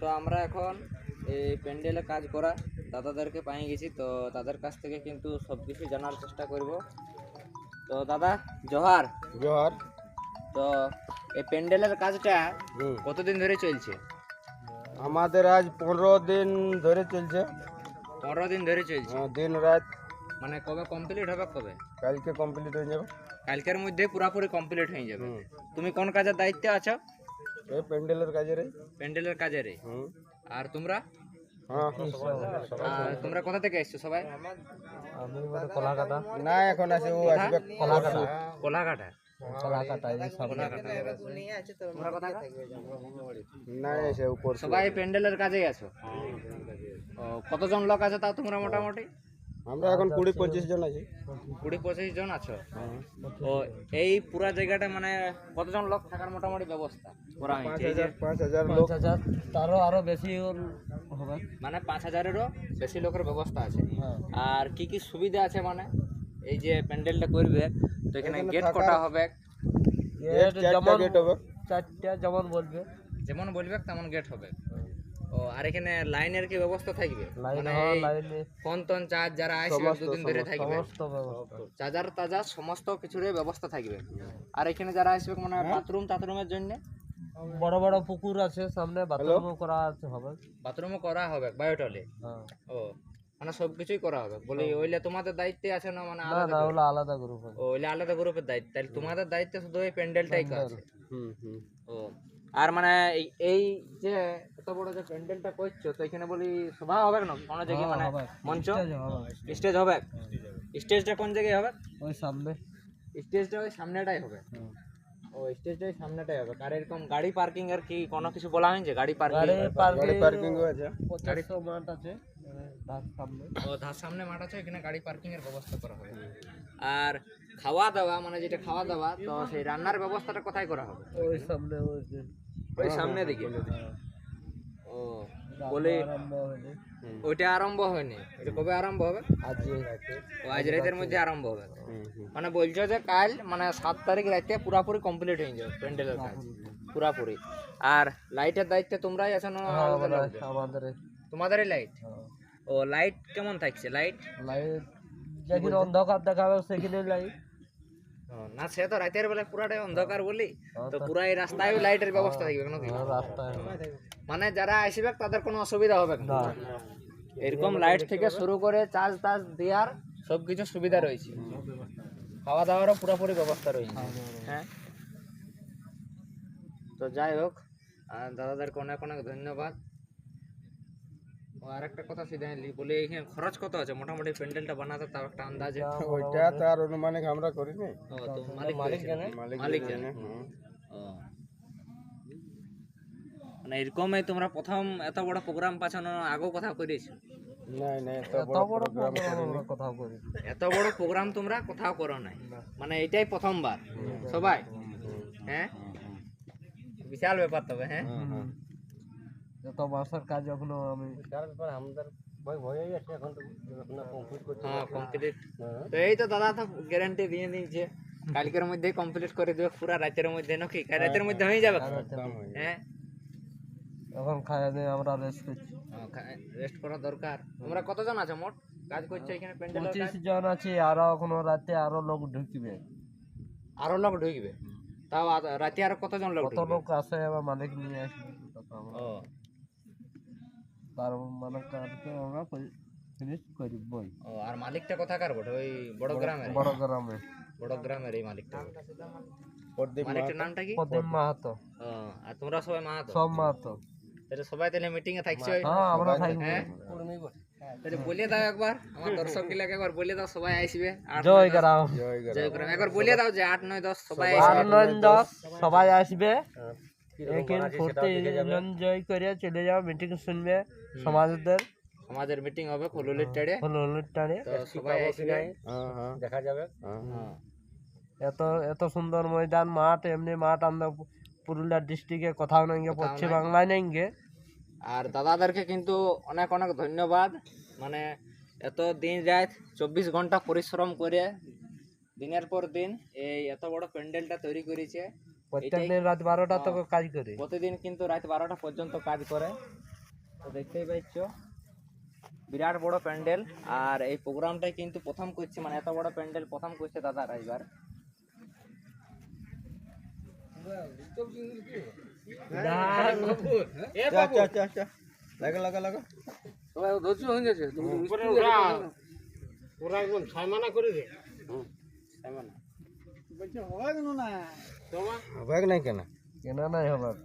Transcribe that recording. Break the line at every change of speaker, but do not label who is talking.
তো আমরা এখন এই প্যান্ডেলে কাজ করা দাদাদেরকে পাই গেছি তো তাদের কাছ থেকে কিন্তু সব কিছু জানার চেষ্টা করব। তো দাদা জোহার।
জোহার।
তো এই প্যান্ডেলের কাজটা। কতদিন ধরে চলছে?
আমাদের আজ পনেরো দিন ধরে চলছে।
পনেরো দিন ধরে চলছে?
দিন রাত।
মানে কবে কমপ্লিট হবে কবে?
কালকে কমপ্লিট হয়ে যাবে।
কালকের মধ্যে পুরোপুরি কমপ্লিট হয়ে যাবে। তুমি কোন কাজের দায়িত্বে আছো?
এই প্যান্ডেলের কাজে রে
প্যান্ডেলের কাজের
হুম।
আর তোমরা?
হ্যাঁ।
আর তোমরা কোথা থেকে এসছো সবাই?
না এখন আছে ও আসবে
কোলাঘাটা
কলাকাটা এই সব
কোলাঘাটা তোমরা কোথাকার?
না এসে উপর
সবাই। প্যান্ডেলের কাজেই আছো? ও, কতজন লোক আছে তাও তোমরা মোটামুটি?
আমরা এখন কুড়ি পঁচিশ জন আছি।
কুড়ি পঁচিশ জন আছো? ও এই পুরা জায়গাটা মানে কতজন লোক থাকার মোটামুটি ব্যবস্থা? করা হয়েছে
পাঁচ হাজার লোক।
হাজার তারও আরও বেশি হবে।
মানে পাঁচ হাজারেরও বেশি লোকের ব্যবস্থা আছে।
হ্যাঁ।
আর কি কি সুবিধা আছে মানে? এই যে প্যান্ডেলটা করবে তো এখানে
এখানে
গেট কটা হবে?
গেট
যেমন
গেট হবে।
চারটা যেমন বলবে
যেমন বলবে তেমন গেট হবে। ও আর এখানে লাইনের কি ব্যবস্থা থাকবে?
লাইন
মানে ফোন টোন চার্জ যারা আসবে দুদিন ধরে থাকবে। চার্জার টাজার সমস্ত কিছুরই ব্যবস্থা থাকবে। আর এখানে যারা আসবে মানে বাথরুম টাথরুমের জন্য?
বড় বড় পুকুর আছে সামনে বাথরুমও করা আছে হবে।
বাথরুমও করা হবে বায়োটলে?
হ্যাঁ।
ও মানে সব কিছুই করা হবে। বলি ওইলে তোমাদের দায়িত্বে আছে না মানে আলাদা
আলাদা গ্রুপ
ওইলে আলাদা গ্রুপের দায়িত্ব। তাহলে তোমাদের দায়িত্বে শুধু ওই প্যান্ডেলটাই কাজ।
হুম হুম।
ও আর মানে এই- এই যে এত বড় যে প্যান্ডেলটা করছ তো এখানে বলি সভা হবে না কোনো জায়গায় মানে মঞ্চ?
স্টেজ হবে।
স্টেজটা কোন জায়গায় হবে?
ওই সামনে।
স্টেজটা ওই সামনেটাই হবে। ও স্টেজটা ওই সামনেটাই হবে। আর এরকম গাড়ি পার্কিং আর কি কোনো কিছু বলা হয়েছে গাড়ি পার্কিং
গাড়ি
গাড়ি
পার্কিং
পার্কিং আছে
পঁচাশশো মাঠ আছে মানে তার সামনে।
ও ধার সামনে মাঠ আছে এখানে গাড়ি পার্কিং এর ব্যবস্থা করা হবে আর খাওয়া দাওয়া মানে যেটা খাওয়া দাওয়া তো সেই রান্নার ব্যবস্থাটা কোথায় করা হবে?
ওই সামনে ওই যে
ওই সামনে দিকে?
হ্যাঁ।
ও বলে ওইটা আরম্ভ হয়নি। এটা কবে আরম্ভ হবে?
আজকে
ও আজ রাতের মধ্যে আরম্ভ হবে। মানে বলছো যে কাল মানে সাত তারিখ রাতে পুরাপুরি কমপ্লিট হয়ে যাবে প্যান্ডেলের কাজ। পুরাপুরি। আর লাইটের দায়িত্বে তোমরাই আছো না
হ্যাঁ? আমাদের
তোমাদেরই লাইট ও লাইট কেমন থাকছে? লাইট
লাইট যেখানে অন্ধকার দেখাবে সেখানে লাইট
না সে তো রাতের বেলা পুরাটাই অন্ধকার বলি। তো পুরাই রাস্তায় লাইটের ব্যবস্থা থাকবে নাকি? মানে যারা আসবে তাদের কোনো অসুবিধা হবে না। এরকম লাইট থেকে শুরু করে চার্জ টার্জ দেওয়ার সব কিছু সুবিধা রয়েছে। খাওয়া দাওয়ারও পুরোপুরি ব্যবস্থা রয়েছে। হ্যাঁ। তো যাই হোক আর দাদাদেরকে অনেক অনেক ধন্যবাদ। ও আর একটা কথা সিধা বলি এখানে খরচ কত আছে? মোটামুটি প্যান্ডেলটা বানাতে একটা আন্দাজে
ওইটা তার অনুমানিক আমরা করিনি।
ও তো মালিক মালিক জানে?
মালিক
মালিক
জানে
জানে। ও। মানে এরকমই তোমরা প্রথম এত বড় প্রোগ্রাম পাঠানো আগেও কথা করেছ
এত বড় প্রোগ্রাম
তোমরা কোথাও করো নাই। মানে এটাই প্রথমবার। সবাই? হ্যাঁ? বিশাল ব্যাপার তবে হ্যাঁ?
যত মাসের কাজ এখনও আমি
হ্যাঁ কমপ্লিট তো এই তো দাদা তো গ্যারান্টি দিয়ে দিয়েছে। কালকের মধ্যে কমপ্লিট করে দেবে পুরা রাতের মধ্যে নাকি? কাল রাতের মধ্যে হয়ে যাবে। হ্যাঁ
এখন খাইয়ে দিয়ে আমরা রেস্ট করছি।
রেস্ট করা দরকার। তোমরা কতজন আছো মোট? কাজ করছ এখানে প্যান্ডেলের
পঁচিশ জন আছি আরও এখনও রাতে আরও লোক ঢুকবে।
আরও লোক ঢুকবে? তাও রাতে আরও কতজন লোক
কত লোক আসে আবার মালিক নিয়ে আসবে। তত
ও।
তার মানে কাজকে আমরা ফিনিশ করবই
ও আর মালিকটা কোথাকার বটে ওই বড় গ্রামের
বড় গ্রামে
বড় গ্রামের এই মালিকটা বটে।
প্রদীপ
মালিকটার নামটা কি
প্রদীপ মাহাতো
ও আর তোমরা সবাই মাহাতো
সব মাহাতো
তাহলে সবাই তাহলে মিটিং এ থাকছো
হ্যাঁ আমরা থাকব
হ্যাঁ তাহলে বলে দাও একবার আমার দর্শক গুলাকে একবার বলে দাও সবাই আসবে আট
জয়
নয় দশ-
গ্রাম
জয় গা
জয় গ্রাম একবার বলে দাও যে আট নয় দশ সবাই
আট
আসবে
নয় দশ সবাই আসবে এখানে ফুর্তি এনজয় করে চলে যাও মিটিং শুনবে সমাজদের।
সমাজের মিটিং হবে ফুলুলির টেড়ে
অনুষ্ঠানে
তো সবাই আসবে
দেখা যাবে। এত এত সুন্দর ময়দান মাঠ এমনি মাঠ আমরা পুরুলিয়া ডিস্ট্রিক্টে কোথাও নেই পশ্চিম বাংলায় নেই
আর দাদাদেরকে কিন্তু অনেক অনেক ধন্যবাদ। মানে এত দিন রাত চব্বিশ ঘণ্টা পরিশ্রম করে দিনের পর দিন এই এত বড় প্যান্ডেলটা তৈরি করেছে।
প্রত্যেক দিন রাত বারোটা তক কাজ করে।
প্রতিদিন কিন্তু রাত বারোটা পর্যন্ত কাজ করে। তো দেখতেই পাচ্ছ বিরাট বড় প্যান্ডেল। আর এই প্রোগ্রামটাই কিন্তু প্রথম করছে মানে এত বড় প্যান্ডেল প্রথম করছে দাদা এবার
চা চা চা চা। লাগা লাগা লাগা। হবে নাই কেন?
কেনা নাই হবার।